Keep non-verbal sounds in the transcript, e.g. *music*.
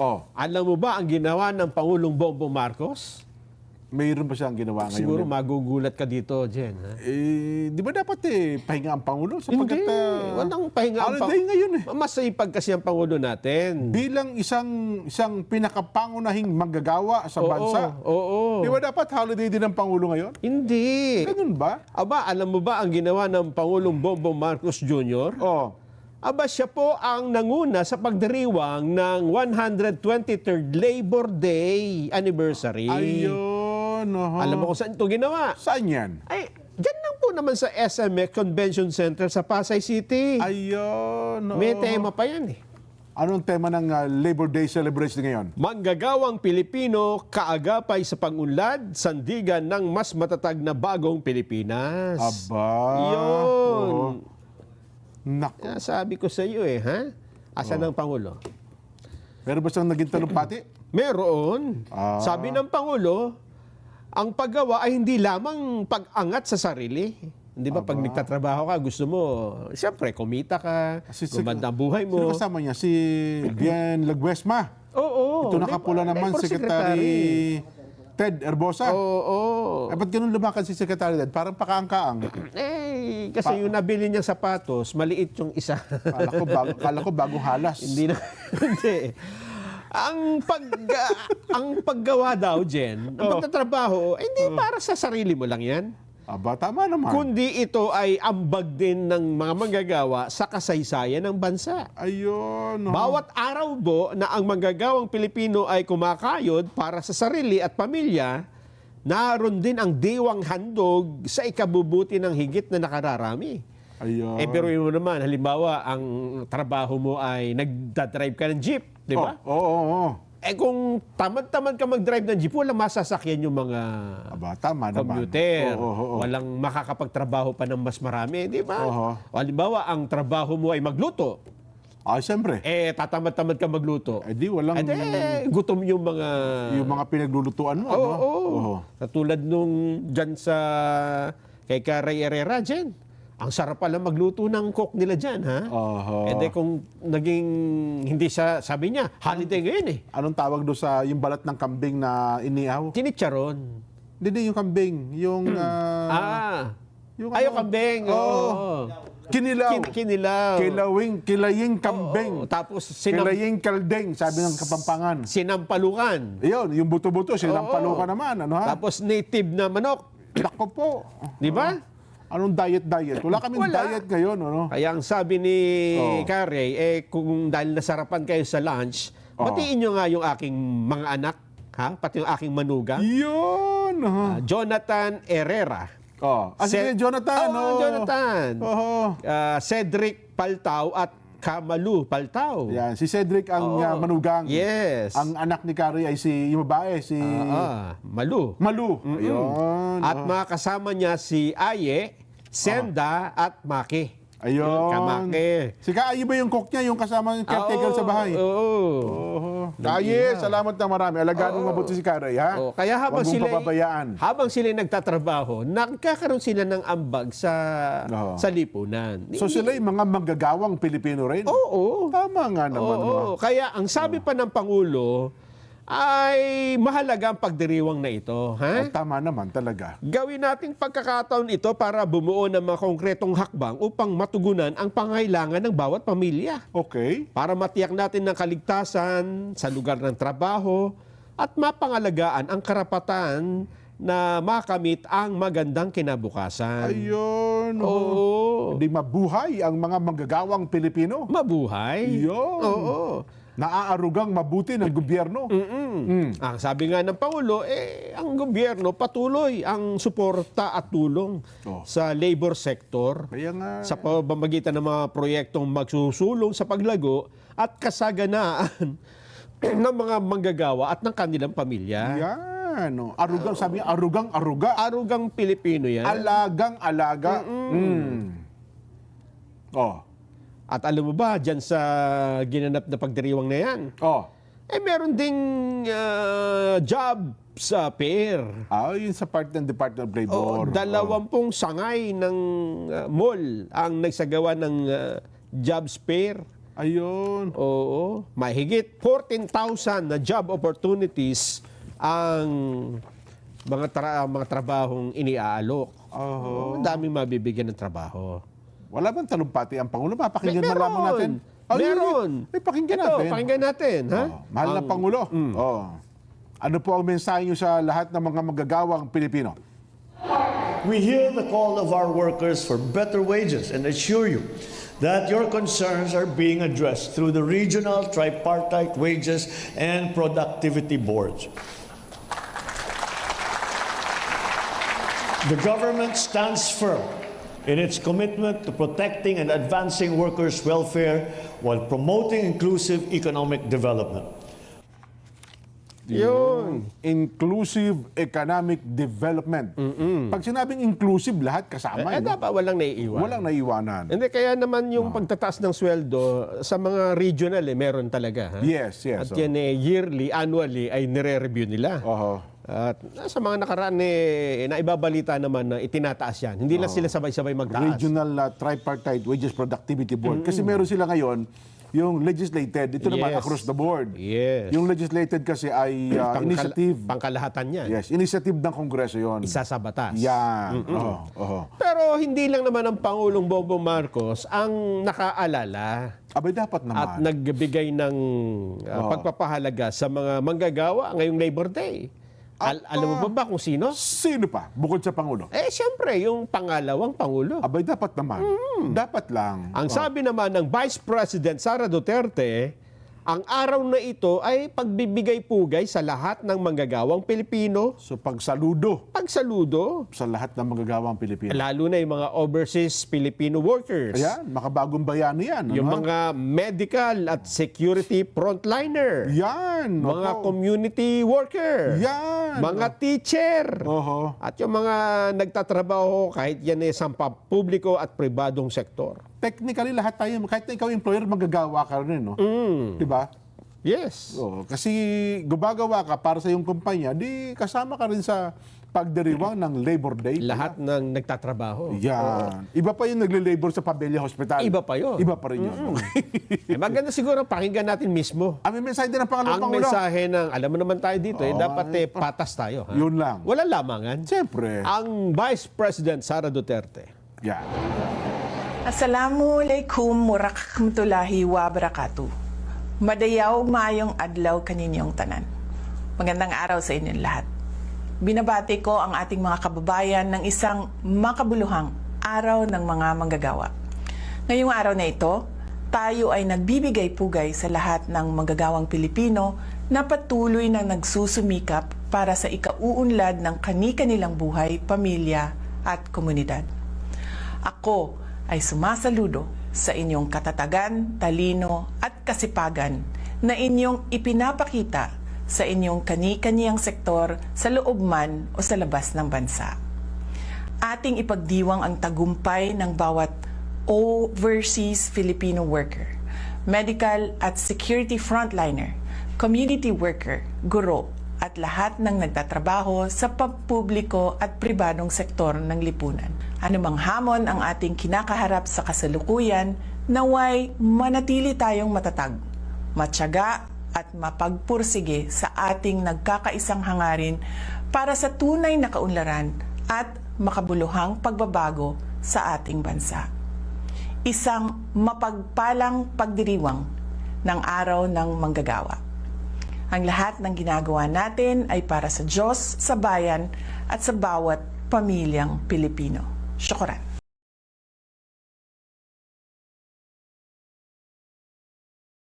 Oh, Alam mo ba ang ginawa ng Pangulong Bongbong Marcos? mayroon ba siyang ginawa ngayon? Siguro magugulat ka dito, Jen. Ha? Eh, di ba dapat eh, pahinga ang Pangulo? Hindi, Sapagkat, ah, walang pahinga. ang holiday ngayon eh. Masayipag kasi ang Pangulo natin. bilang isang isang pinakapangunahing manggagawa sa Oo, bansa. Oo. Di ba dapat holiday din ang Pangulo ngayon? Hindi. Ganun ba? Aba, alam mo ba ang ginawa ng Pangulong Bongbong Marcos Jr.? Oh, Aba, siya po ang nanguna sa pagdiriwang ng 123rd Labor Day anniversary. ayun. oho. Alam mo kung saan ito ginawa? Saan yan? Ay, dyan lang po naman sa SMX Convention Center sa Pasay City. Ayun. May oo. tema pa yan eh. Anong tema ng ah, Labor Day celebration ngayon? Manggagawang Pilipino kaagapay sa pangunlad, sandigan ng mas matatag na bagong Pilipinas. Aba. Yun. Oo. Naku. Kaya sabi ko sa iyo eh, ha? Asan ang Pangulo? Meron ba siyang naging talumpati? Meron. Ah. Sabi ng Pangulo, ang paggawa ay hindi lamang pag-angat sa sarili. Hindi ba, pag nagtatrabaho ka, gusto mo, siyempre, kumita ka, Si- si- gumanda ang buhay Sino mo. kasama niya? Si Bien Laguesma. Oo. Ito nakapula labor- naman, Secretary Ted Erbosa. Oo. oo. Eh, ba't ganun lumakad si Secretary Ted? Parang pakaang-kaang. Eh, kasi yung nabili niyang sapatos, maliit yung isa. Kala ko, bago, kala ko bagong halas. Hindi na, *laughs* hindi. Ang pag *laughs* ang paggawa daw, Jen, ang Oh. pagtatrabaho, eh, hindi para sa sarili mo lang 'yan. Aba, tama naman. Kundi ito ay ambag din ng mga manggagawa sa kasaysayan ng bansa. Ayun. oh. Bawat araw po na ang manggagawang Pilipino ay kumakayod para sa sarili at pamilya, naroon din ang diwang handog sa ikabubuti ng higit na nakararami. Ayun. Eh pero yun mo naman, halimbawa, ang trabaho mo ay nagdadrive ka ng jeep, di ba? Oo, oo, oo. Eh kung tamad-tamad ka mag-drive ng jeep, walang masasakyan yung mga Aba, tama naman. commuter. Oo, oo, oo. Walang makakapagtrabaho pa ng mas marami, di ba? Oo. Halimbawa, ang trabaho mo ay magluto. Ah, siyempre. Eh, tatamad-tamad ka magluto. Eh di, walang Eh, di, gutom yung mga... yung mga pinaglulutuan mo. Oo, ano? oo. Oo. Katulad nung dyan sa... Kay Karay Herrera dyan. Ang sarap pala magluto ng cook nila dyan, ha? Oho. Eh, di kung naging... Hindi sa... Sabi niya, holiday ngayon eh. Anong tawag doon sa yung balat ng kambing na inihaw? Chinicharon. Hindi, hindi, yung kambing. Yung... ah, ah. yung Ayaw ano? kambing. Oo. Oo. Kinilaw. Kin- kinilaw. Kilawing, kilaying kambing. Oo, Tapos sinam, Kilaying kaldeng, sabi ng Kapampangan. sinampalukan. Iyon, yung buto-buto, sinampalo ka naman. Ano ha? Tapos native na manok. Nako po. Di ba? Anong diet-diet? Wala kaming Wala. diet ngayon. Ano? Kaya ang sabi ni Oo. Carey, eh kung dahil nasarapan kayo sa lunch, batiin nyo nga yung aking mga anak, ha? Pati yung aking manugang. Yun. Uh-huh. Jonathan Herrera. Oh. Ah, sige, Se- Jonathan. Oo, oh. Jonathan. Oo. Ah, Cedric Paltao at Kamalu Paltao. Yan, si Cedric ang Oo. uh, manugang. Yes. Ang anak ni Carrie ay si yung babae, si Ah, Malu. Malu. Ayun. At mga kasama niya si Aye, Senda at Maki. Ayun. Kamake. Si Kaayi ba yung cook niya, yung kasama yung caretaker Ah, sa bahay? Oo. Oo. Kaayi, salamat na marami. Alagaan mo mabuti si Carrie, ha? Oo, kaya habang Huwag mong sila pababayaan. habang sila nagtatrabaho, nagkakaroon sila ng ambag sa Oo. sa lipunan. So sila yung mga manggagawang Pilipino rin? Oo. Tama nga naman. Oo. ma. Kaya ang sabi pa ng pangulo ay mahalaga ang pagdiriwang na ito, ha? Oh, tama naman talaga. Gawin nating pagkakataon ito para bumuo ng mga konkretong hakbang upang matugunan ang pangailangan ng bawat pamilya. Okay. Para matiyak natin ng kaligtasan sa lugar ng trabaho at mapangalagaan ang karapatan na makamit ang magandang kinabukasan. Ayun. Oo. Hindi mabuhay ang mga manggagawang Pilipino. Mabuhay. Yun. Oo. Naaarugang mabuti ng gobyerno. *laughs* Mm. Ang sabi nga ng Pangulo, eh, ang gobyerno patuloy ang suporta at tulong Oh. sa labor sector Kaya nga, sa pamamagitan ng mga proyektong magsusulong sa paglago at kasaganaan *clears throat* ng mga manggagawa at ng kanilang pamilya. yan. oh. Arugang, sabi niya, arugang, aruga. Arugang Pilipino yan. Alagang, alaga. Mm. Oh. At alam mo ba, dyan sa ginanap na pagdiriwang na yan, Oh. eh meron ding ah, job sa pair. Ah, yun sa part ng Department of Labor. Oo, dalawampung sangay ng ah, mall ang nagsagawa ng ah, jobs fair. Oh. Ayun. Oo, mahigit 14,000 na job opportunities ang mga tra- mga trabahong iniaalok. Oo. Ang daming mabibigyan ng trabaho. Wala bang talumpati ang Pangulo? Papakinggan Meron. malaman natin. Ay, Meron. Ay, pakinggan Ito, natin. pakinggan natin, ha? Oh, mahal na Ang- Pangulo. Oh. Ano po ang mensahe niyo sa lahat ng mga magagawang Pilipino? We hear the call of our workers for better wages and assure you that your concerns are being addressed through the regional tripartite wages and productivity boards. The government stands firm in its commitment to protecting and advancing workers' welfare while promoting inclusive economic development. Yun. Inclusive Economic Development. Pag sinabing inclusive, lahat kasama. Eh, eh, dapat walang naiiwan. Walang naiwanan. Hindi, kaya naman yung pagtataas ng sweldo sa mga regional, eh, meron talaga. Ha? Yes, yes. At oh. yan eh, yearly, annually, ay nire-review nila. Oho. At sa mga nakaraan, eh, naibabalita naman na itinataas yan. Hindi lang sila sabay-sabay magtaas. Regional uh, Tripartite Wages Productivity Board. Kasi meron sila ngayon, yung legislated, ito naman Yes. across the board. Yes. Yung legislated kasi ay uh, Pangkal- initiative. Pangkalahatan yan. Yes, initiative ng Kongreso yon. Isa sa batas. Yan. Oho, oho. Pero hindi lang naman ang Pangulong Bongbong Marcos ang nakaalala Abay, dapat naman. at nagbigay ng uh, pagpapahalaga sa mga manggagawa ngayong Labor Day. Al- alam mo ba ba kung sino? Sino pa? Bukod sa Pangulo? Eh, siyempre, yung pangalawang Pangulo. Abay, dapat naman. Dapat lang. Ang sabi naman ng Vice President Sara Duterte, ang araw na ito ay pagbibigay pugay sa lahat ng manggagawang Pilipino. So, pagsaludo Pagsaludo, sa lahat ng magagawang Pilipino. lalo na yung mga overseas Filipino workers. Ayan, makabagong bayani yan. Yung ano? mga medical at security frontliner. Yan. Mga opo. community worker. Yan. Mga teacher. Oho. At yung mga nagtatrabaho kahit yan ay sa publiko at pribadong sektor. Technically, lahat tayo, kahit na ikaw employer, magagawa ka rin, no? Mm. Di ba? Yes. Oo, kasi gumagawa ka para sa iyong kumpanya, di kasama ka rin sa pagdiriwang *clears throat* ng Labor Day. Lahat ng nagtatrabaho. Yan. Iba pa yung nagle-labor sa Pabella Hospital. Iba pa yun. Iba pa rin yun. *laughs* Eh, maganda siguro pakinggan natin mismo. Ang may mensahe din ng Pangalawang Ang Pangulo. mensahe ng, alam mo naman tayo dito, eh, dapat eh, patas tayo. Ha? Yun lang. Walang lamangan. Siyempre. Ang Vice President Sara Duterte. Yan. Assalamualaikum warahmatullahi wabarakatuh. Madayaw mayong adlaw kaninyong tanan. Magandang araw sa inyong lahat. Binabati ko ang ating mga kababayan ng isang makabuluhang araw ng mga manggagawa. Ngayong araw na ito, tayo ay nagbibigay pugay sa lahat ng manggagawang Pilipino na patuloy na nagsusumikap para sa ikauunlad ng kani-kanilang buhay, pamilya at komunidad. Ako ay sumasaludo sa inyong katatagan, talino at kasipagan na inyong ipinapakita sa inyong kani-kaniyang sektor sa loob man o sa labas ng bansa. Ating ipagdiwang ang tagumpay ng bawat overseas Filipino worker, medical at security frontliner, community worker, guro, at lahat ng nagtatrabaho sa pampubliko at pribadong sektor ng lipunan. Anumang hamon ang ating kinakaharap sa kasalukuyan, naway manatili tayong matatag, matyaga at mapagpursige sa ating nagkakaisang hangarin para sa tunay na kaunlaran at makabuluhang pagbabago sa ating bansa. Isang mapagpalang pagdiriwang ng araw ng manggagawa. Ang lahat ng ginagawa natin ay para sa Diyos, sa bayan at sa bawat pamilyang Pilipino. Syukuran.